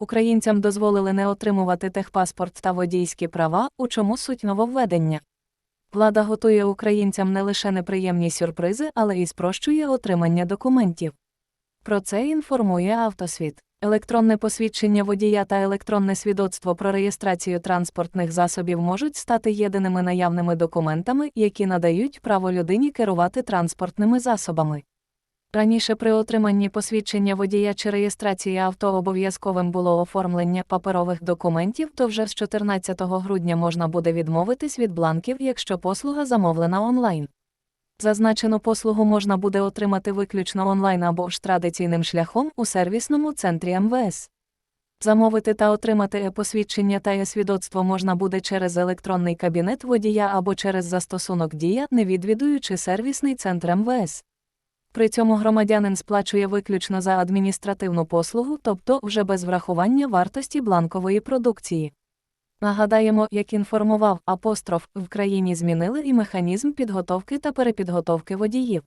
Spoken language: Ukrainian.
Українцям дозволили не отримувати техпаспорт та водійські права, у чому суть нововведення. Влада готує українцям не лише неприємні сюрпризи, але й спрощує отримання документів. Про це інформує Автосвіт. Електронне посвідчення водія та електронне свідоцтво про реєстрацію транспортних засобів можуть стати єдиними наявними документами, які надають право людині керувати транспортними засобами. Раніше при отриманні посвідчення водія чи реєстрації авто обов'язковим було оформлення паперових документів, то вже з 14 грудня можна буде відмовитись від бланків, якщо послуга замовлена онлайн. Зазначену послугу можна буде отримати виключно онлайн або ж традиційним шляхом у сервісному центрі МВС. Замовити та отримати е-посвідчення та е-свідоцтво можна буде через електронний кабінет водія або через застосунок Дія, не відвідуючи сервісний центр МВС. При цьому громадянин сплачує виключно за адміністративну послугу, тобто вже без врахування вартості бланкової продукції. Нагадаємо, як інформував апостроф, в країні змінили і механізм підготовки та перепідготовки водіїв.